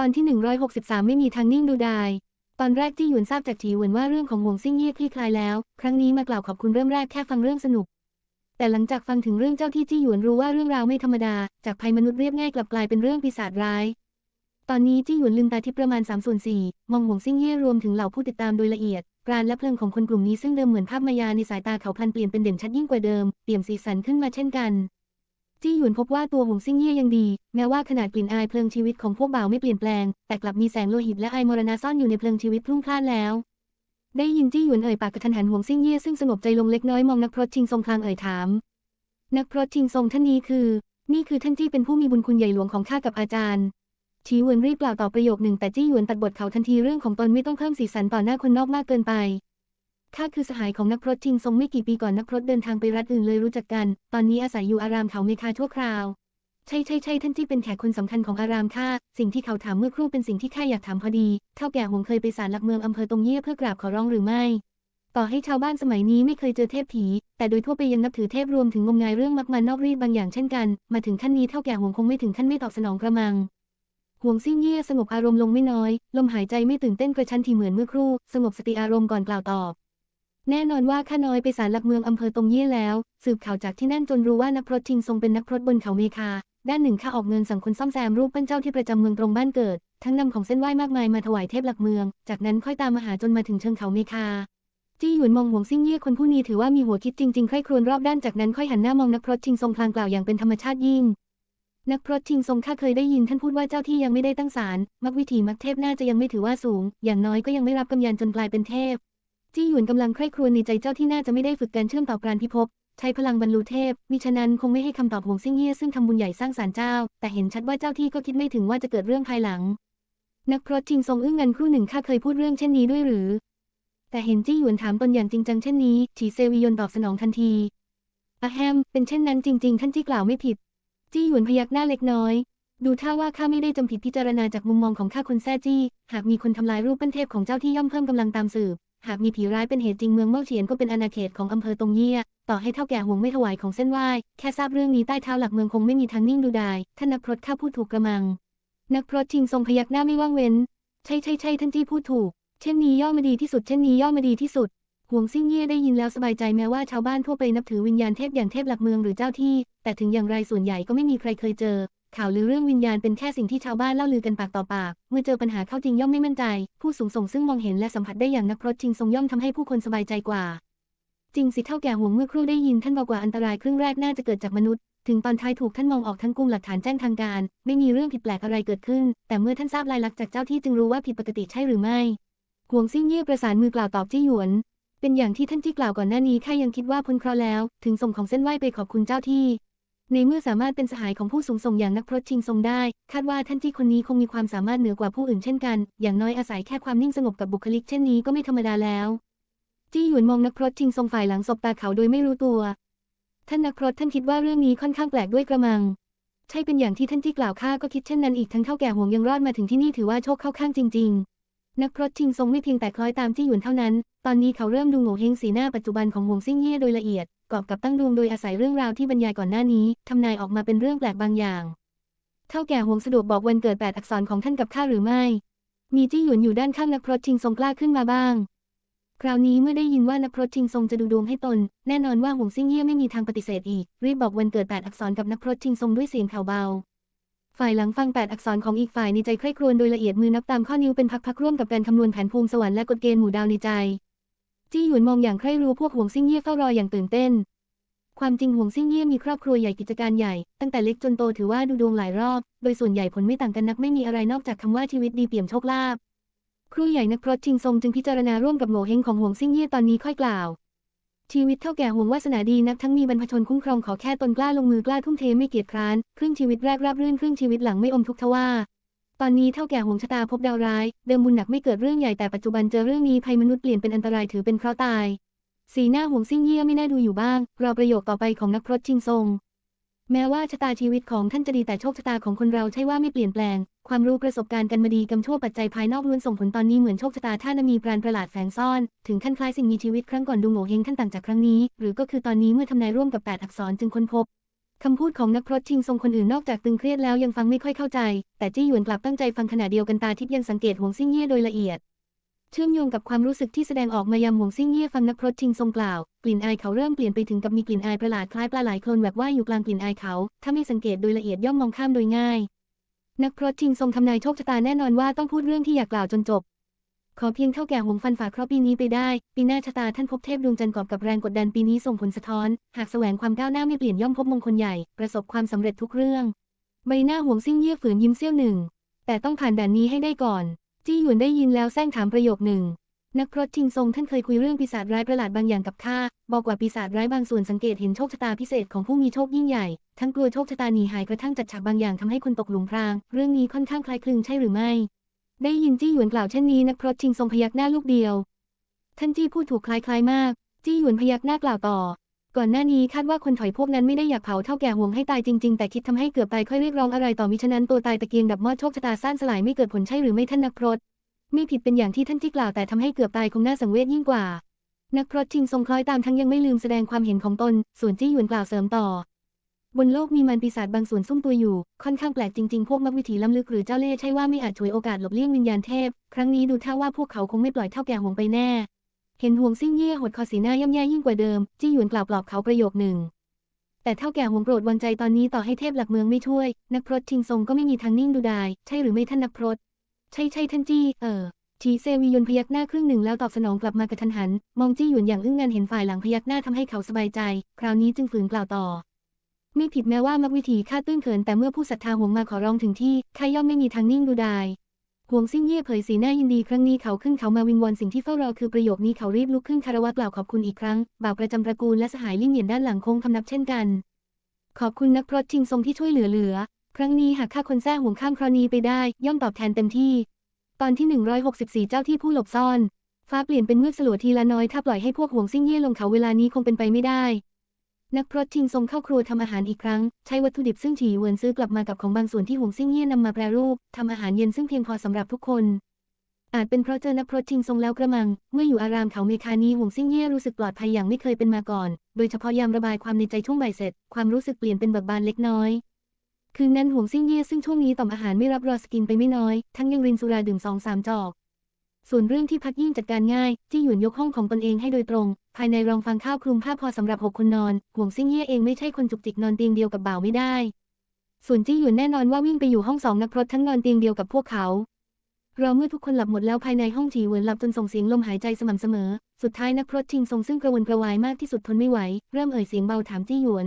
ตอนที่ 163 ไม่มีทางนิ่งดูดาย ตอนแรกจี้หยวนทราบจากจีหวนว่าเรื่องของหวงซิ่งเย่คลี่คลายแล้ว ครั้งนี้มากล่าวขอบคุณเริ่มแรกแค่ฟังเรื่องสนุก แต่หลังจากฟังถึงเรื่องเจ้าที่จี้หยวนรู้ว่าเรื่องราวไม่ธรรมดา จากภัยมนุษย์เรียบง่ายกลับกลายเป็นเรื่องปีศาจร้าย ตอนนี้จี้หยวนลืมตาที่ประมาณ3ส่วน4มองหวงซิ่งเย่รวมถึงเหล่าผู้ติดตามโดยละเอียดปราณและเพลิงของคนกลุ่มนี้ซึ่งเดิมเหมือนภาพมายาในสายตาเขาพลันเปลี่ยนเป็นเด่นชัดยิ่งกว่าเดิมเปี่ยมสีสันขึ้นมาเช่นกัน จี้หยวนพบว่าตัวหงซิ่งเย่ยังดี แม้ว่าขนาดกลิ่นอายเพลิงชีวิตของพวกบ่าวไม่เปลี่ยนแปลง แต่กลับมีแสงโลหิตและไอมรณะซ่อนอยู่ในเพลิงชีวิตพรุ่งพล่านแล้ว ได้ยินจี้หยวนเอ่ยปากกระทันหันหงซิ่งเย่ซึ่งสงบใจลงเล็กน้อยมองนักพรตชิงทรงพลางเอ่ยถาม นักพรตชิงทรงท่านนี้คือ นี่คือท่านจี้เป็นผู้มีบุญคุณใหญ่หลวงของข้ากับอาจารย์ชีหวนรีบกล่าวต่อประโยคหนึ่งแต่จี้หยวนตัดบทเขาทันทีเรื่องของตนไม่ต้องเพิ่มสีสันต่อหน้าคนนอกมากเกินไป ข้าคือสหายของนักพรตชิงทรงไม่กี่ปีก่อนนักพรตเดินทางไปรัฐอื่นเลยรู้จักกัน ตอนนี้อาศัยอยู่อารามเขาเมคาชั่วคราว ใช่ใช่ใช่ท่านจี้เป็นแขกคนสำคัญของอารามข้า สิ่งที่เขาถามเมื่อครู่เป็นสิ่งที่ข้าอยากถามพอดี เท่าแก่หงเคยไปศาลหลักเมืองอำเภอตรงเยี่ยเพื่อกราบขอร้องหรือไม่ ต่อให้ชาวบ้านสมัยนี้ไม่เคยเจอเทพผี แต่โดยทั่วไปยังนับถือเทพรวมถึงงมงายเรื่องมักมันนอกรีดบางอย่างเช่นกัน มาถึงขั้นนี้เท่าแก่หงคงไม่ถึงขั้นไม่ตอบสนองกระมังห่วงซิ่งเย่สงบอารมณ์ลงไม่น้อย ลมหายใจไม่ตื่นเต้นกระชั้นทีเหมือนเมื่อครู่ สงบสติอารมณ์ก่อนกล่าวตอบ แน่นอนว่าข้าน้อยไปศาลหลักเมืองอำเภอตรงเย่แล้ว สืบข่าวจากที่นั่นจนรู้ว่านักพรตชิงทรงเป็นนักพรตบนเขาเมคา ด้านหนึ่งข้าออกเงินสั่งคนซ่อมแซมรูปปั้นเจ้าที่ประจำเมืองตรงบ้านเกิด ทั้งนำของเส้นไหว้มากมายมาถวายเทพหลักเมือง จากนั้นค่อยตามมาหาจนมาถึงเชิงเขาเมคา จี้หยวนมองหวงซิ่งเย่คนผู้นี้ถือว่ามีหัวคิดจริงๆใคร่ครวญรอบด้านจากนั้นค่อยหันหน้ามองนักพรตชิงทรงพลางกล่าวอย่างเป็นธรรมชาติยิ่งนักพรตชิงทรงข้าเคยได้ยินท่านพูดว่าเจ้าที่ยังไม่ได้ตั้งศาลมักวิถีมักเทพน่าจะยังไม่ถือว่าสูง อย่างน้อยก็ยังไม่รับกำยันจนกลายเป็นเทพ จี้หยวนกำลังใคร่ครวญในใจเจ้าที่น่าจะไม่ได้ฝึกการเชื่อมต่อปราณพิภพใช้พลังบรรลุเทพ มิฉะนั้นคงไม่ให้คำตอบหวงซิ่งเย่ซึ่งทำบุญใหญ่สร้างศาลเจ้า แต่เห็นชัดว่าเจ้าที่ก็คิดไม่ถึงว่าจะเกิดเรื่องภายหลัง นักพรตชิงทรงอึ้งงันครู่หนึ่งข้าเคยพูดเรื่องเช่นนี้ด้วยหรือ แต่เห็นจี้หยวนถามตนอย่างจริงจังเช่นนี้ ฉีเซวิยนตอบสนองทันทีอะแฮม เป็นเช่นนั้นจริง ๆ ท่านจี้กล่าวไม่ผิด จี้หยวนพยักหน้าเล็กน้อย ดูท่าว่าข้าไม่ได้จำผิดพิจารณาจากมุมมองของข้าคนแซ่จี้ หากมีคนทำลายรูปปั้นเทพของเจ้าที่ย่อมเพิ่มกำลังตามสืบ หากมีผีร้ายเป็นเหตุจริงเมืองเม่าเฉียนก็เป็นอาณาเขตของอำเภอตงเยี่ย ต่อให้เท่าแก่ห่วงไม่ถวายของเส้นไหว้ แค่ทราบเรื่องนี้ใต้เท้าหลักเมืองคงไม่มีทางนิ่งดูดาย ท่านนักพรตข้าพูดถูกกระมัง นักพรตชิงทรงพยักหน้าไม่ว่างเว้น ใช่ใช่ใช่ท่านจี้พูดถูก เช่นนี้ย่อมมาดีที่สุด เช่นนี้ย่อมมาดีที่สุด ห่วงซิ่งเย่ได้ยินแล้วสบายใจแม้ว่าชาวบ้านทั่วไปนับถือวิญญาณเทพอย่างเทพหลักเมืองหรือเจ้าที่ แต่ถึงอย่างไรส่วนใหญ่ก็ไม่มีใครเคยเจอ ข่าวลือเรื่องวิญญาณเป็นแค่สิ่งที่ชาวบ้านเล่าลือกันปากต่อปาก เมื่อเจอปัญหาเข้าจริงย่อมไม่มั่นใจ ผู้สูงส่งซึ่งมองเห็นและสัมผัสได้อย่างนักพรตชิงทรงย่อมทำให้ผู้คนสบายใจกว่า จริงสิเท่าแก่ห่วงเมื่อครู่ได้ยินท่านบอกว่าอันตรายครึ่งแรกน่าจะเกิดจากมนุษย์ ถึงตอนท้ายถูกท่านมองออกทั้งกุ้งหลักฐานแจ้งทางการ ไม่มีเรื่องผิดแปลกอะไรเกิดขึ้น แต่เมื่อท่านทราบลายลักษณ์จากเจ้าที่จึงรู้ว่าผิดปกติใช่หรือไม่ห่วงซิ่งเย่ประสานมือกล่าวตอบจี้หยวน เป็นอย่างที่ท่านจี้กล่าวก่อนหน้านี้ข้ายังคิดว่าพ้นเคราะห์แล้ว ถึงส่งของเส้นไหว้ไปขอบคุณเจ้าที่ ในเมื่อสามารถเป็นสหายของผู้สูงส่งอย่างนักพรตชิงทรงได้ คาดว่าท่านจี้คนนี้คงมีความสามารถเหนือกว่าผู้อื่นเช่นกัน อย่างน้อยอาศัยแค่ความนิ่งสงบกับบุคลิกเช่นนี้ก็ไม่ธรรมดาแล้ว จี้หยวนมองนักพรตชิงทรงฝ่ายหลังศบตาเขาโดยไม่รู้ตัว ท่านนักพรตท่านคิดว่าเรื่องนี้ค่อนข้างแปลกด้วยกระมัง ใช่เป็นอย่างที่ท่านจี้กล่าวข้าก็คิดเช่นนั้นอีกทั้งเท่าแก่ห่วงยังรอดมาถึงที่นี่ถือว่าโชคเข้าข้างจริง ๆ นักพรตชิงทรงไม่เพียงแต่คล้อยตามจี้หยวนเท่านั้น ตอนนี้เขาเริ่มดูโง่เฮงสีหน้าปัจจุบันของหวงซิ่งเย่โดยละเอียด กอบกับตั้งดวงโดยอาศัยเรื่องราวที่บรรยายก่อนหน้านี้ทำนายออกมาเป็นเรื่องแปลกบางอย่างเท่าแก่หวงสะดวกบอกวันเกิดแปดอักษรของท่านกับข้าหรือไม่ มีจี้หยวนอยู่ด้านข้างนักพรตชิงทรงกล้าขึ้นมาบ้าง คราวนี้เมื่อได้ยินว่านักพรตชิงทรงจะดูดวงให้ตน แน่นอนว่าหวงซิ่งเย่ไม่มีทางปฏิเสธอีก รีบบอกวันเกิดแปดอักษรกับนักพรตชิงทรงด้วยเสียงแผ่วเบา ฝ่ายหลังฟังแปดอักษรของอีกฝ่ายในใจใคร่ครวญโดยละเอียดมือนับตามข้อนิ้วเป็นพักๆร่วมกับการคำนวณแผนภูมิสวรรค์และกฎเกณฑ์หมู่ดาวในใจ จี้หยวนมองอย่างใคร่รู้พวกหวงซิ่งเย่เฝ้ารออย่างตื่นเต้น ความจริงหวงซิ่งเย่มีครอบครัวใหญ่กิจการใหญ่ ตั้งแต่เล็กจนโตถือว่าดูดวงหลายรอบ โดยส่วนใหญ่ผลไม่ต่างกันนักไม่มีอะไรนอกจากคำว่าชีวิตดีเปี่ยมโชคลาภครูใหญ่นักพรตชิงทรงจึงพิจารณาร่วมกับโง่เฮงของหวงซิ่งเย่ตอนนี้ค่อยกล่าว ชีวิตเท่าแก่หวงวาสนาดีนักทั้งมีบรรพชนคุ้มครองขอแค่ตนกล้าลงมือกล้าทุ่มเทไม่เกียจคร้านครึ่งชีวิตแรกราบรื่นครึ่งชีวิตหลังไม่อมทุกข์ทว่า ตอนนี้เท่าแก่หวงชะตาพบดาวร้าย เดิมบุญหนักไม่เกิดเรื่องใหญ่แต่ปัจจุบันเจอเรื่องนี้ภัยมนุษย์เปลี่ยนเป็นอันตรายถือเป็นเคราะห์ตาย สีหน้าหงซิ่งเยี่ยไม่น่าดูอยู่บ้าง รอประโยคต่อไปของนักพรตชิงทรง แม้ว่าชะตาชีวิตของท่านจะดีแต่โชคชะตาของคนเราใช่ว่าไม่เปลี่ยนแปลง ความรู้ประสบการณ์กันมาดีกำชั่วปัจจัยภายนอกล้วนส่งผลตอนนี้เหมือนโชคชะตาท่านมีปราณประหลาดแฝงซ่อน ถึงขั้นคล้ายสิ่งมีชีวิตครั้งก่อนดูโง่เฮงท่านต่างจากครั้งนี้ หรือก็คือตอนนี้เมื่อทำนายร่วมกับแปดอักษรจึงค้นพบ คำพูดของนักพรตชิงทรงคนอื่นนอกจากตึงเครียดแล้วยังฟังไม่ค่อยเข้าใจ แต่จี้หยวนกลับตั้งใจฟังขณะเดียวกันตาทิพย์ยังสังเกตหวงซิ่งเย่โดยละเอียด เชื่อมโยงกับความรู้สึกที่แสดงออกมายามหวงซิ่งเย่ฟังนักพรตชิงทรงกล่าว กลิ่นอายเขาเริ่มเปลี่ยนไปถึงกับมีกลิ่นอายประหลาดคล้ายปลาไหลโคลนแบบว่ายอยู่กลางกลิ่นอายเขา ถ้าไม่สังเกตโดยละเอียดย่อมมองข้ามโดยง่าย นักพรตชิงทรงทำนายโชคชะตาแน่นอนว่าต้องพูดเรื่องที่อยากกล่าวจนจบ ขอเพียงเท่าแก่หงฟันฝ่าเคราะห์ปีนี้ไปได้ ปีหน้าชะตาท่านพบเทพดวงจันทร์กอบกับแรงกดดันปีนี้ส่งผลสะท้อน หากแสวงความก้าวหน้าไม่เปลี่ยนย่อมพบมงคลใหญ่ ประสบความสำเร็จทุกเรื่อง ใบหน้าหวงซิ่งเยี่ยฝืนยิ้มเสี้ยวหนึ่ง แต่ต้องผ่านด่านนี้ให้ได้ก่อน จี้หยวนได้ยินแล้วแซงถามประโยคหนึ่ง นักพรตชิงทรงท่านเคยคุยเรื่องปีศาจร้ายประหลาดบางอย่างกับข้า บอกว่าปีศาจร้ายบางส่วนสังเกตเห็นโชคชะตาพิเศษของผู้มีโชคยิ่งใหญ่ ทั้งกลัวโชคชะตาหนีหายกระทั่งจัดฉากบางอย่างทำให้คนตกหลุมพราง เรื่องนี้ค่อนข้างคล้ายคลึงใช่หรือไม่ ได้ยินจี้หยวนกล่าวเช่นนี้นักพรตชิงทรงพยักหน้าลูกเดียว ท่านจี้พูดถูกคล้ายๆมาก จี้หยวนพยักหน้ากล่าวต่อ ก่อนหน้านี้คาดว่าคนถอยพวกนั้นไม่ได้อยากเผาเท่าแก่ห่วงให้ตายจริงๆ แต่คิดทำให้เกือบตายค่อยเรียกร้องอะไรต่อมิฉะนั้นตัวตายตะเกียงดับม้อโชคชะตาสั้นสลายไม่เกิดผลใช่หรือไม่ท่านนักพรตไม่ผิดเป็นอย่างที่ท่านจี้กล่าวแต่ทำให้เกือบตายคงน่าสังเวชยิ่งกว่า นักพรตชิงทรงคล้อยตามทั้งยังไม่ลืมแสดงความเห็นของตน ส่วนจี้หยวนกล่าวเสริมต่อ บนโลกมีมารปีศาจบางส่วนซุ่มตัวอยู่ ค่อนข้างแปลกจริงๆ พวกมักวิถีล้ำลึกหรือเจ้าเล่ห์ใช่ว่าไม่อาจฉวยโอกาสหลบเลี่ยงวิญญาณเทพ ครั้งนี้ดูท่าว่าพวกเขาคงไม่ปล่อยเท่าแก่ห่วงไปแน่ เห็นห่วงซิ่งเย่หดคอสีหน้าย่ำแย่ยิ่งกว่าเดิม จี้หยวนกล่าวปลอบเขาประโยคหนึ่ง แต่เท่าแก่ห่วงโปรดวางใจตอนนี้ต่อให้เทพหลักเมืองไม่ช่วย นักพรตชิงทรงก็ไม่มีทางนิ่งดูดาย ใช่หรือไม่ท่านนักพรต ใช่ใช่ท่านจี้ เออชีเซวียนพยักหน้าครึ่งหนึ่งแล้วตอบสนองกลับมากระทันหัน มองจี้หยวนอย่างอึ้งงันเห็นฝ่ายหลังพยักหน้าทำให้เขาสบายใจ คราวนี้จึงฝืนกล่าวต่อ ไม่ผิดแม้ว่ามักวิธีฆ่าตื้นเขินแต่เมื่อผู้ศรัทธาหวงมาขอร้องถึงที่ข้าย่อมไม่มีทางนิ่งดูดายหวงซิ่งเย่เผยสีหน้ายินดีครั้งนี้เขาขึ้นเขามาวิงวอนสิ่งที่เฝ้ารอคือประโยคนี้เขารีบลุกขึ้นคารวะกล่าวขอบคุณอีกครั้ง บ่าวประจำตระกูลและสหายลิ่งเหยียนด้านหลังคงคำนับเช่นกัน ขอบคุณนักพรตชิงทรงที่ช่วยเหลือเหลือ ครั้งนี้หากข้าคนแท้ห่วงข้ามคราวนี้ไปได้ ย่อมตอบแทนเต็มที่ ตอนที่ 164 เจ้าที่ผู้หลบซ่อน ฟ้าเปลี่ยนเป็นมืดสลัวทีละน้อยถ้าปล่อยให้พวกหวงซิ่งเย่ลงเขาเวลานี้คงเป็นไปไม่ได้ นักพรตชิงทรงเข้าครัวทำอาหารอีกครั้ง ใช้วัตถุดิบซึ่งฉีเวินซื้อกลับมากับของบางส่วนที่หวงซิ่งเย่นำมาแปรรูปทำอาหารเย็นซึ่งเพียงพอสำหรับทุกคน อาจเป็นเพราะเจอนักพรตชิงทรงแล้วกระมัง เมื่ออยู่อารามเขาเมคานีหวงซิ่งเย่รู้สึกปลอดภัยอย่างไม่เคยเป็นมาก่อน โดยเฉพาะยามระบายความในใจช่วงบ่ายเสร็จ ความรู้สึกเปลี่ยนเป็นเบิกบานเล็กน้อยคืนนั้นหวงซิ่งเย่ซึ่งช่วงนี้ต่อมอาหารไม่รับรอสกินไปไม่น้อย ทั้งยังรินสุราดื่มสองสามจอก ส่วนเรื่องที่พักยิ่งจัดการง่ายจี้หยวนยกห้องของตนเองให้โดยตรง ภายในรองฟังข้าวคลุมผ้าพอสำหรับหกคนนอน ห่วงซิ่งเย่เองไม่ใช่คนจุกจิกนอนเตียงเดียวกับบ่าวไม่ได้ ส่วนจี้หยวนแน่นอนว่าวิ่งไปอยู่ห้องสองนักพรตทั้งนอนเตียงเดียวกับพวกเขารอเมื่อทุกคนหลับหมดแล้วภายในห้องจีเหวินหลับจนส่งเสียงลมหายใจสม่ำเสมอ สุดท้ายนักพรตชิงทรงซึ่งกระวนกระวายมากที่สุดทนไม่ไหว เริ่มเอ่ยเสียงเบาถามจี้หยวน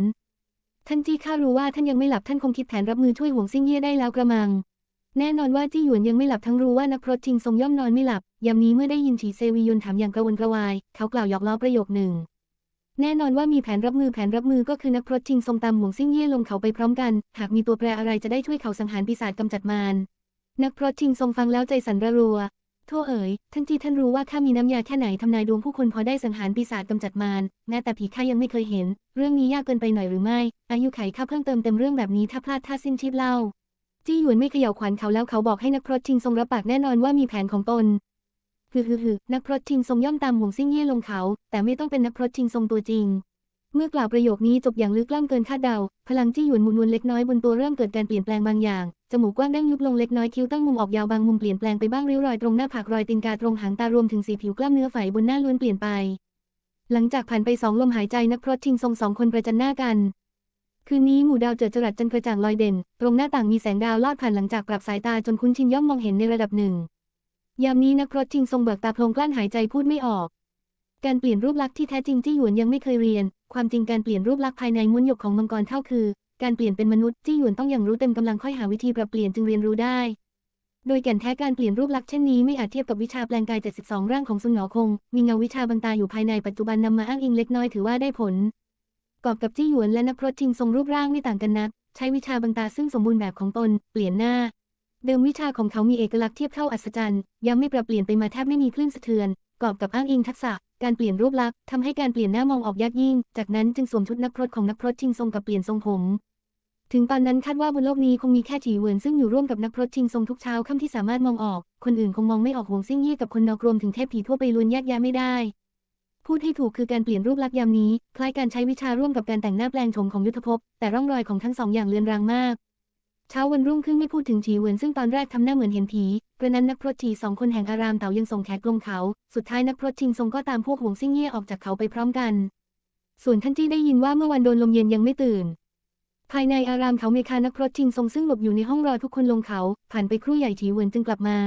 ท่านจี้ข้ารู้ว่าท่านยังไม่หลับท่านคงคิดแผนรับมือช่วยหวงซิ่งเย่ได้แล้วกระมัง แน่นอนว่าจี้หยวนยังไม่หลับทั้งรู้ว่านักพรตชิงทรงย่อมนอนไม่หลับยามนี้เมื่อได้ยินฉีเซวียุนถามอย่างกระวนกระวาย เขากล่าวยอกล้อประโยคหนึ่ง แน่นอนว่ามีแผนรับมือแผนรับมือก็คือนักพรตชิงทรงตามหวงซิ่งเย่ลงเขาไปพร้อมกัน หากมีตัวแปรอะไรจะได้ช่วยเขาสังหารปีศาจกำจัดมารนักพรตชิงทรงฟังแล้วใจสั่นระรัวทั่วเอ๋ยท่านจีท่านรู้ว่าข้ามีน้ำยาแค่ไหนทำนายดวงผู้คนพอได้สังหารปีศาจกำจัดมารแม้แต่ผีข้ายังไม่เคยเห็น เรื่องนี้ยากเกินไปหน่อยหรือไม่ อายุไขข้าเพิ่งเติมเต็มเรื่องแบบนี้ถ้าพลาดท่าสิ้นชีพเล่า จี้หยวนไม่เขย่าขวัญเขาแล้วเขาบอกให้นักพรตชิงทรงรับปากแน่นอนว่ามีแผนของตนฮึฮึฮึนักพรตชิงทรงย่อมตามห่วงซิ่งเย่ลงเขา แต่ไม่ต้องเป็นนักพรตชิงทรงตัวจริง เมื่อกล่าวประโยคนี้จบอย่างลึกล้ำเกินคาดเดา พลังจี้หยวนหมุนวนเล็กน้อยบนตัวเริ่มเกิดการเปลี่ยนแปลงบางอย่าง จมูกกว้างดั้งยุบลงเล็กน้อยคิ้วตั้งมุมออกยาวบางมุมเปลี่ยนแปลงไปบ้างริ้วรอยตรงหน้าผากรอยตีนกาตรงหางตารวมถึงสีผิวกล้ามเนื้อไฝบนหน้าล้วนเปลี่ยนไป หลังจากผ่านไปสองลมหายใจนักพรตชิงทรงสองคนประจันหน้ากัน คืนนี้หมู่ดาวเจิดจรัสจันกระจ่างลอยเด่น ตรงหน้าต่างมีแสงดาวลอดผ่านหลังจากปรับสายตาจนคุ้นชินย่อมมองเห็นในระดับหนึ่ง ยามนี้นักพรตชิงทรงเบิกตาโพลงกลั้นหายใจพูดไม่ออก การเปลี่ยนรูปลักษณ์ที่แท้จริงจี้หยวนยังไม่เคยเรียน ความจริงการเปลี่ยนรูปลักษณ์ภายในม้วนหยกของมังกรเท่าคือ การเปลี่ยนเป็นมนุษย์จี้หยวนต้องอย่างรู้เต็มกำลังค่อยหาวิธีปรับเปลี่ยนจึงเรียนรู้ได้ โดยแก่นแท้การเปลี่ยนรูปลักษณ์เช่นนี้ไม่อาจเทียบกับวิชาแปลงกาย 72 ร่างของซุนหงอคง มีเงาวิชาบางตาอยู่ภายในปัจจุบันนำมาอ้างอิงเล็กน้อยถือว่าได้ผล กอบกับจี้หยวนและนักพรตชิงทรงรูปร่างไม่ต่างกันนัก ใช้วิชาบางตาซึ่งสมบูรณ์แบบของตน เปลี่ยนหน้า เดิมวิชาของเขามีเอกลักษณ์เทียบเท่าอัศจรรย์ ยังไม่ปรับเปลี่ยนไปมาแทบไม่มีคลื่นสะเทือน กอบกับอ้างอิงทักษะ การเปลี่ยนรูปลักษณ์ทำให้การเปลี่ยนหน้ามองออกยากยิ่ง จากนั้นจึงสวมชุดนักพรตของนักพรตชิงทรงกับเปลี่ยนทรงผม ถึงตอนนั้นคาดว่าบนโลกนี้คงมีแค่จีเหวินซึ่งอยู่ร่วมกับนักพรตชิงทรงทุกเช้าค่ำที่สามารถมองออก คนอื่นคงมองไม่ออกหวงซิ่งเย่กับคนนอกรวมถึงเทพผีทั่วไปล้วนแยกแยะไม่ได้ พูดให้ถูกคือการเปลี่ยนรูปลักษณ์ยามนี้ คล้ายการใช้วิชาร่วมกับการแต่งหน้าแปลงโฉมของยุทธภพ แต่ร่องรอยของทั้งสองอย่างเลือนรางมากเช้าวันรุ่งขึ้นไม่พูดถึงฉีเหวินซึ่งตอนแรกทำหน้าเหมือนเห็นผีกระนั้นนักพรตฉีสองคนแห่งอารามเต๋ายังส่งแขกลงเขา สุดท้ายนักพรตชิงทรงก็ตามพวกหวงซิ่งเย่ออกจากเขาไปพร้อมกัน ส่วนท่านจี้ได้ยินว่าเมื่อวันโดนลมเย็นยังไม่ตื่น ภายในอารามเขาเมคานักพรตชิงทรงซึ่งหลบอยู่ในห้องรอทุกคนลงเขา ผ่านไปครู่ใหญ่ฉีเหวินจึงกลับมา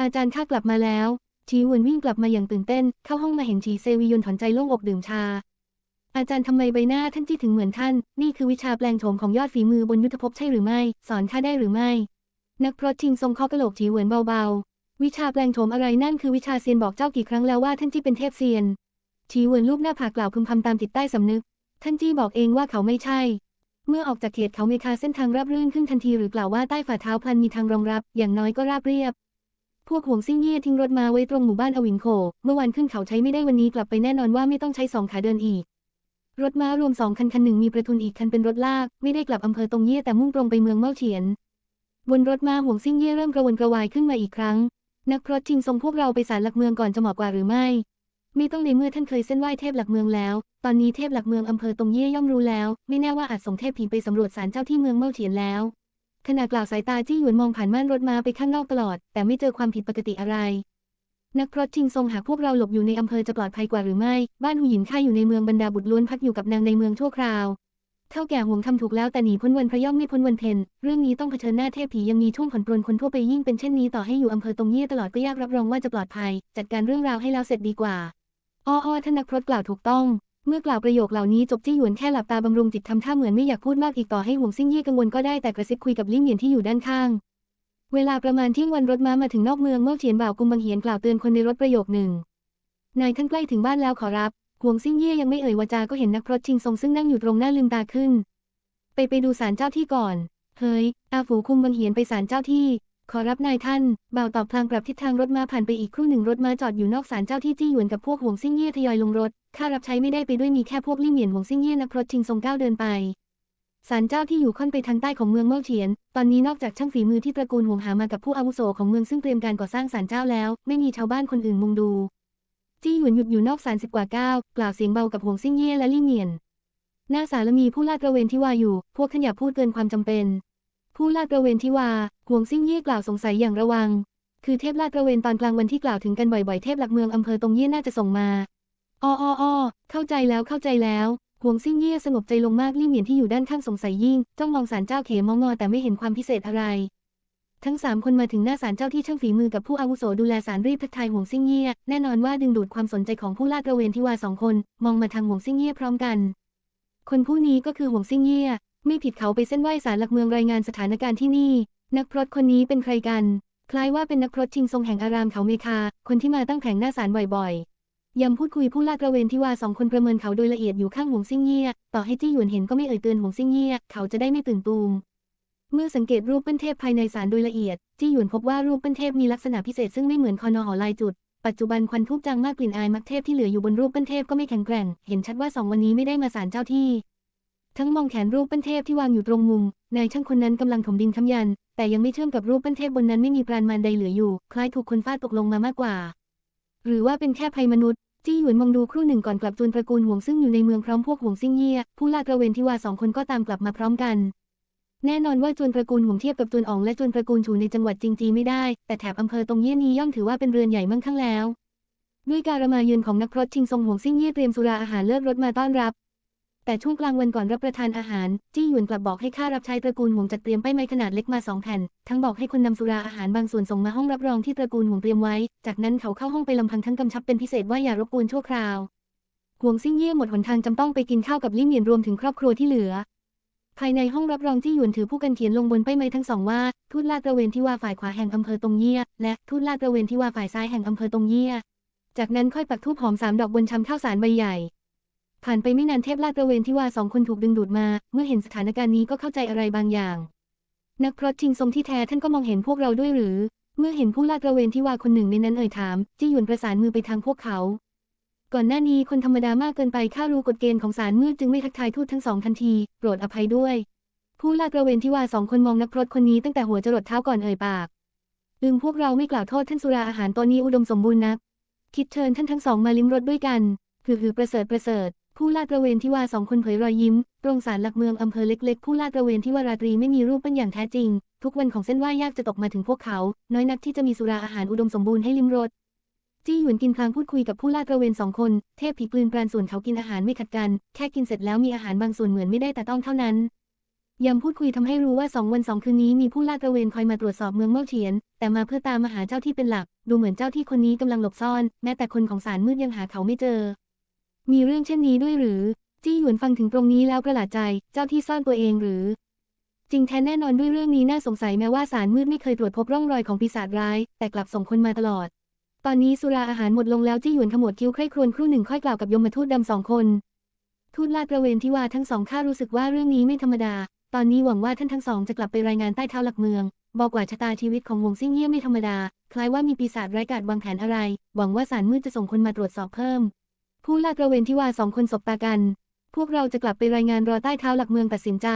อาจารย์ข้ากลับมาแล้ว ฉีหวนวิ่งกลับมาอย่างตื่นเต้น เข้าห้องมาเห็นฉีเซวียนถอนใจโล่งอกดื่มชา อาจารย์ทำไมใบหน้าท่านจี้ถึงเหมือนท่าน นี่คือวิชาแปลงโฉมของยอดฝีมือบนยุทธภพใช่หรือไม่ สอนข้าได้หรือไม่ นักพรตชิงทรงเคาะกระโหลกฉีหวนเบาๆ วิชาแปลงโฉมอะไรนั่นคือวิชาเซียนบอกเจ้ากี่ครั้งแล้วว่าท่านจี้เป็นเทพเซียนฉีหวนรูปหน้าผากกล่าวพึมพำตามจิตใต้สำนึก ท่านจี้บอกเองว่าเขาไม่ใช่ เมื่อออกจากเขตเขาเมคาเส้นทางราบรื่นขึ้นทันทีหรือกล่าวว่าใต้ฝ่าเท้าพลันมีทางรองรับ อย่างน้อยก็ราบเรียบ พวกห่วงซิ่งเย่ทิ้งรถมาไว้ตรงหมู่บ้านอวิงโขเมื่อวันขึ้นเขาใช้ไม่ได้วันนี้กลับไปแน่นอนว่าไม่ต้องใช้สองขาเดินอีก รถม้ารวมสองคันคันหนึ่งมีประทุนอีกคันเป็นรถลาก ไม่ได้กลับอำเภอตรงเย่แต่มุ่งตรงไปเมืองเม่าเฉียน บนรถม้าห่วงซิ่งเย่เริ่มกระวนกระวายขึ้นมาอีกครั้ง นักพรตชิงทรงพวกเราไปศาลหลักเมืองก่อนจะเหมาะกว่าหรือไม่ ไม่ต้องในเมื่อท่านเคยเส้นไหว้เทพหลักเมืองแล้ว ตอนนี้เทพหลักเมืองอำเภอตรงเย่ย่อมรู้แล้ว ไม่แน่ว่าอาจส่งเทพผีไปสำรวจศาลเจ้าที่เมืองเม่าเฉียนแล้ว ขณะกล่าวสายตาจี้หยวนมองผ่านม่านรถม้าไปข้างนอกตลอด แต่ไม่เจอความผิดปกติอะไร นักพรตชิงทรงหากพวกเราหลบอยู่ในอำเภอจะปลอดภัยกว่าหรือไม่ บ้านหูหยินข้าอยู่ในเมืองบรรดาบุตรล้วนพักอยู่กับนางในเมืองชั่วคราวเท่าแก่ห่วงทำถูกแล้วแต่หนีพ้นวันพระย่อมไม่พ้นวันเพ็ญเรื่องนี้ต้องเผชิญหน้าเทพผียังมีช่วงผ่อนปรนคนทั่วไปยิ่งเป็นเช่นนี้ต่อให้อยู่อำเภอตรงเยี่ยตลอดก็ยากรับรองว่าจะปลอดภัย จัดการเรื่องราวให้แล้วเสร็จดีกว่าอ้ออ้อท่านนักพรตกล่าวถูกต้อง เมื่อกล่าวประโยคเหล่านี้จบจี้หยวนแค่หลับตาบำรุงจิตทำท่าเหมือนไม่อยากพูดมากอีกต่อให้ห่วงซิ่งเย่กังวลก็ได้แต่กระซิบคุยกับลิ่งเหยียนที่อยู่ด้านข้าง เวลาประมาณเที่ยงวันรถม้ามาถึงนอกเมืองเมื่อเฉียนบ่าวกุมบังเหียนกล่าวเตือนคนในรถประโยคหนึ่งนายท่านใกล้ถึงบ้านแล้วขอรับห่วงซิ่งเย่ยังไม่เอ่ยวาจาก็เห็นนักพรตชิงทรงซึ่งนั่งอยู่ตรงหน้าลืมตาขึ้น ไปไปดูศาลเจ้าที่ก่อน เฮ้ยอาฝูคุมบังเหียนไปศาลเจ้าที่ ขอรับนายท่านบ่าวตอบพลางปรับทิศทางรถม้าผ่านไปอีกครู่หนึ่งรถม้าจอดอยู่นอกศาลเจ้าที่จี้หยวนกับพวกห่วงซิ่งเย่ทยอยลงรถข้ารับใช้ไม่ได้ไปด้วยมีแค่พวกลี่เหมียนห่วงซิ่งเย่นักพรตชิงทรงก้าวเดินไปศาลเจ้าที่อยู่ค่อนไปทางใต้ของเมืองเม่าเฉียน ตอนนี้นอกจากช่างฝีมือที่ตระกูลห่วงหามากับผู้อาวุโสของเมืองซึ่งเตรียมการก่อสร้างศาลเจ้าแล้ว ไม่มีชาวบ้านคนอื่นมุงดู จี้หยวนหยุดอยู่นอกศาลสิบกว่าก้าวกล่าวเสียงเบากับห่วงซิ่งเย่และลี่เหมียนหน้าศาลมีผู้ลาดตระเวนที่ว่าอยู่ พวกท่านอย่าพูดเกินความจำเป็น ผู้ลาดตระเวนที่ว่าห่วงซิ่งเย่กล่าวสงสัยอย่างระวัง คือเทพลาดตระเวนตอนกลางวันที่กล่าวถึงกันบ่อยๆ เทพหลักเมืองอำเภอตรงเย่น่าจะส่งมาอ้ออ้ออเข้าใจแล้วเข้าใจแล้วห่วงซิ่งเย่สงบใจลงมากลี่เหมียนที่อยู่ด้านข้างสงสัยยิ่งจ้องมองศาลเจ้าเขมองงอแต่ไม่เห็นความพิเศษอะไร ทั้งสามคนมาถึงหน้าศาลเจ้าที่ช่างฝีมือกับผู้อาวุโสดูแลศาลรีบทักทายห่วงซิ่งเย่แน่นอนว่าดึงดูดความสนใจของผู้ลาดตระเวนที่ว่าสองคน มองมาทางห่วงซิ่งเย่พร้อมกัน คนผู้นี้ก็คือห่วงซิ่งเย่ ไม่ผิดเขาไปเส้นไหว้ศาลหลักเมืองรายงานสถานการณ์ที่นี่ นักพรตคนนี้เป็นใครกัน คล้ายว่าเป็นนักพรตชิงทรงแห่งอารามเขาเมคา คนที่มาตั้งแผงหน้าศาลบ่อยๆยำพูดคุยผู้ลาดระเวนที่ว่าสองคนประเมินเขาโดยละเอียดอยู่ข้างหงซิ่งเยี่ยต่อให้จี้หยวนเห็นก็ไม่เอ่ยเตือนหงซิ่งเยี่ยเขาจะได้ไม่ตื่นตูมเมื่อสังเกตรูปปั้นเทพภายในศาลโดยละเอียด จี้หยวนพบว่ารูปปั้นเทพมีลักษณะพิเศษซึ่งไม่เหมือนคอนอหอลายจุด ปัจจุบันควันทูบจางมากกลิ่นอายมักเทพที่เหลืออยู่บนรูปปั้นเทพก็ไม่แข็งแกร่ง เห็นชัดว่าสองวันนี้ไม่ได้มาศาลเจ้าที่ ทั้งมองแขนรูปปั้นเทพที่วางอยู่ตรงมุม นายช่างคนนั้นกำลังถมดินค้ำยัน แต่ยังไม่เชื่อมกับรูปปั้นเทพบนนั้นไม่มีปราณมารใดเหลืออยู่ คล้ายถูกคนฟาดตกลงมามากกว่า หรือว่าเป็นแค่ภัยมนุษย์จี้หยวนมองดูครู่หนึ่งก่อนกลับจวนตระกูลห่วงซึ่งอยู่ในเมืองพร้อมพวกห่วงซิ่งเยี่ยผู้ลาดตระเวนที่ว่าสองคนก็ตามกลับมาพร้อมกัน แน่นอนว่าจวนตระกูลห่วงเทียบกับจวนอ๋องและจวนตระกูลฉูในจังหวัดจริงจีไม่ได้ แต่แถบอำเภอตรงเยี่ยนี้ย่อมถือว่าเป็นเรือนใหญ่มั่งคั่งแล้ว ด้วยการมาเยือนของนักพรตชิงทรงห่วงซิ่งเยี่ยเตรียมสุราอาหารเลิศรสมาต้อนรับ แต่ช่วงกลางวันก่อนรับประทานอาหาร จี้หยวนกลับบอกให้ข้ารับใช้ตระกูลหวงจัดเตรียมป้ายไม้ขนาดเล็กมาสองแผ่น ทั้งบอกให้คนนำสุราอาหารบางส่วนส่งมาห้องรับรองที่ตระกูลหวงเตรียมไว้ จากนั้นเขาเข้าห้องไปลำพังทั้งกำชับเป็นพิเศษว่าอย่ารบกวนชั่วคราว หวงซิ่งเย่หมดหนทางจำต้องไปกินข้าวกับลี่เหมียนรวมถึงครอบครัวที่เหลือ ภายในห้องรับรองจี้หยวนถือผู้กันเขียนลงบนป้ายไม้ทั้งสองว่า ทูตลาดตระเวนที่ว่าฝ่ายขวาแห่งอำเภอตงเยี่ยและทูตลาดตระเวนที่ว่าฝ่ายซ้ายแห่งอำเภอตงเยี่ยจากนั้นค่อยปักธูปหอมสามดอกบนชำข้าวสารใบใหญ่ ผ่านไปไม่นานเทพลาดตระเวนที่ว่าสองคนถูกดึงดูดมา เมื่อเห็นสถานการณ์นี้ก็เข้าใจอะไรบางอย่าง นักพรตชิงทรงที่แท้ท่านก็มองเห็นพวกเราด้วยหรือ เมื่อเห็นผู้ลาดตระเวนที่ว่าคนหนึ่งในนั้นเอ่ยถาม จี้หยวนประสานมือไปทางพวกเขา ก่อนหน้านี้คนธรรมดามากเกินไปข้ารู้กฎเกณฑ์ของศาลมืดจึงไม่ทักทายทูตทั้งสองทันทีโปรดอภัยด้วย ผู้ลาดตระเวนที่ว่าสองคนมองนักพรตคนนี้ตั้งแต่หัวจรดเท้าก่อนเอ่ยปากอึงพวกเราไม่กล่าวโทษท่านสุราอาหารตัวนี้อุดมสมบูรณ์นัก คิดเชิญท่านทั้งสองมาลิ้มรสด้วยกัน คือคือประเสริฐประเสริฐ ผู้ลาดระเวนที่ว่าสองคนเผยรอยยิ้ม ตรงศาลหลักเมืองอำเภอเล็กๆ ผู้ลาดระเวนที่ว่าราตรีไม่มีรูปเป็นอย่างแท้จริง ทุกวันของเส้นไหว้ยากจะตกมาถึงพวกเขา น้อยนักที่จะมีสุราอาหารอุดมสมบูรณ์ให้ลิ้มรสจี้หยวนกินพลางพูดคุยกับผู้ลาดระเวนสองคน เทพผีปืนปราณส่วนเขากินอาหารไม่ขัดกัน แค่กินเสร็จแล้วมีอาหารบางส่วนเหมือนไม่ได้แต่ต้องเท่านั้นยามพูดคุยทำให้รู้ว่าสองวันสองคืนนี้มีผู้ลาดระเวนคอยมาตรวจสอบเมืองเม่าเฉียน แต่มาเพื่อตามมาหาเจ้าที่เป็นหลัก ดูเหมือนเจ้าที่คนนี้กำลังหลบซ่อน แม้แต่คนของสารมืดยังหาเขาไม่เจอ มีเรื่องเช่นนี้ด้วยหรือ จี้หยวนฟังถึงตรงนี้แล้วประหลาดใจ เจ้าที่ซ่อนตัวเองหรือ จริงแท้แน่นอนด้วยเรื่องนี้น่าสงสัยแม้ว่าสารมืดไม่เคยตรวจพบร่องรอยของปีศาจร้าย แต่กลับส่งคนมาตลอด ตอนนี้สุราอาหารหมดลงแล้วจี้หยวนขมวดคิ้วใคร่ครวญครู่หนึ่งค่อยกล่าวกับยมทูตดำสองคน ทูตลาดตระเวนที่ว่าทั้งสองข้ารู้สึกว่าเรื่องนี้ไม่ธรรมดา ตอนนี้หวังว่าท่านทั้งสองจะกลับไปรายงานใต้เท้าหลักเมืองบอกว่าชะตาชีวิตของวงซิ่งเยี่ยมไม่ธรรมดา คล้ายว่ามีปีศาจร้ายกาจวางแผนอะไร หวังว่าสารมืดจะส่งคนมาตรวจสอบเพิ่ม ผู้ลาดระเวนที่ว่าสองคนสบตากัน พวกเราจะกลับไปรายงานรอใต้เท้าหลักเมืองตัดสินใจ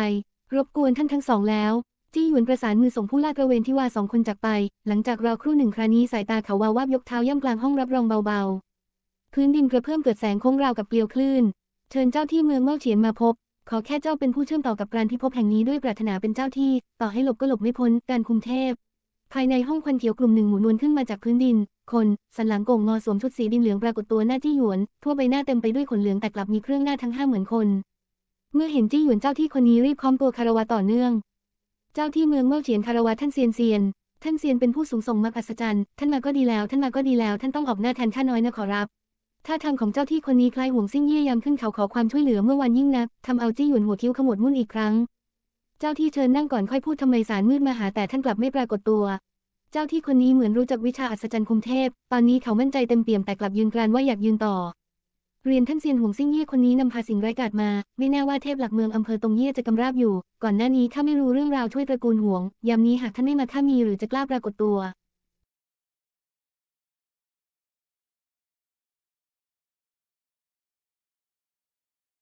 รบกวนท่านทั้งสองแล้ว จี้หยวนประสานมือส่งผู้ลาดระเวนที่ว่าสองคนจากไป หลังจากรอครู่หนึ่งครานี้สายตาเขาวาววาบยกเท้าย่ำกลางห้องรับรองเบาๆ พื้นดินกระเพื่อมเกิดแสงโค้งราวกับเกลียวคลื่น เชิญเจ้าที่เมืองเม่าเฉียนมาพบ ขอแค่เจ้าเป็นผู้เชื่อมต่อกับการที่พบแห่งนี้ด้วยปรารถนาเป็นเจ้าที่ ต่อให้หลบก็หลบไม่พ้นการคุมเทพ ภายในห้องควันเขียวกลุ่มหนึ่งหมุนวนขึ้นมาจากพื้นดิน คน สันหลังโก่งงอสวมชุดสีดินเหลืองปรากฏตัวหน้าจี้หยวน ทั่วใบหน้าเต็มไปด้วยขนเหลืองแต่กลับมีเครื่องหน้าทั้งห้าเหมือนคน เมื่อเห็นจี้หยวนเจ้าที่คนนี้รีบค้อมตัวคารวะต่อเนื่อง เจ้าที่เมืองเม่าเฉียนคารวะท่านเซียนเซียน ท่านเซียนเป็นผู้สูงส่งมากอัศจรรย์ ท่านมาก็ดีแล้ว ท่านมาก็ดีแล้ว ท่านต้องออกหน้าแทนข้าน้อยนะขอรับท่าทางของเจ้าที่คนนี้คล้ายห่วงซิ่งเยี่ยยามขึ้นเขาขอความช่วยเหลือเมื่อวันยิ่งนักทำเอาจี้หยวนหัวคิ้วขมวดมุ่นอีกครั้ง เจ้าที่เชิญนั่งก่อนค่อยพูดทำไมสารมืดมาหาแต่ท่านกลับไม่ปรากฏตัว เจ้าที่คนนี้เหมือนรู้จักวิชาอัศจรรย์คุมเทพ ตอนนี้เขามั่นใจเต็มเปี่ยมแต่กลับยืนกรานว่าอยากยืนต่อ เรียนท่านเซียนหวงซิ่งเย่คนนี้นำพาสิ่งไร้กาดมา ไม่แน่ว่าเทพหลักเมืองอำเภอตงเย่จะกำราบอยู่ ก่อนหน้านี้ข้าไม่รู้เรื่องราวช่วยตระกูลหวง ยามนี้หากท่านไม่มาข้ามีหรือจะกล้าปรากฏตัว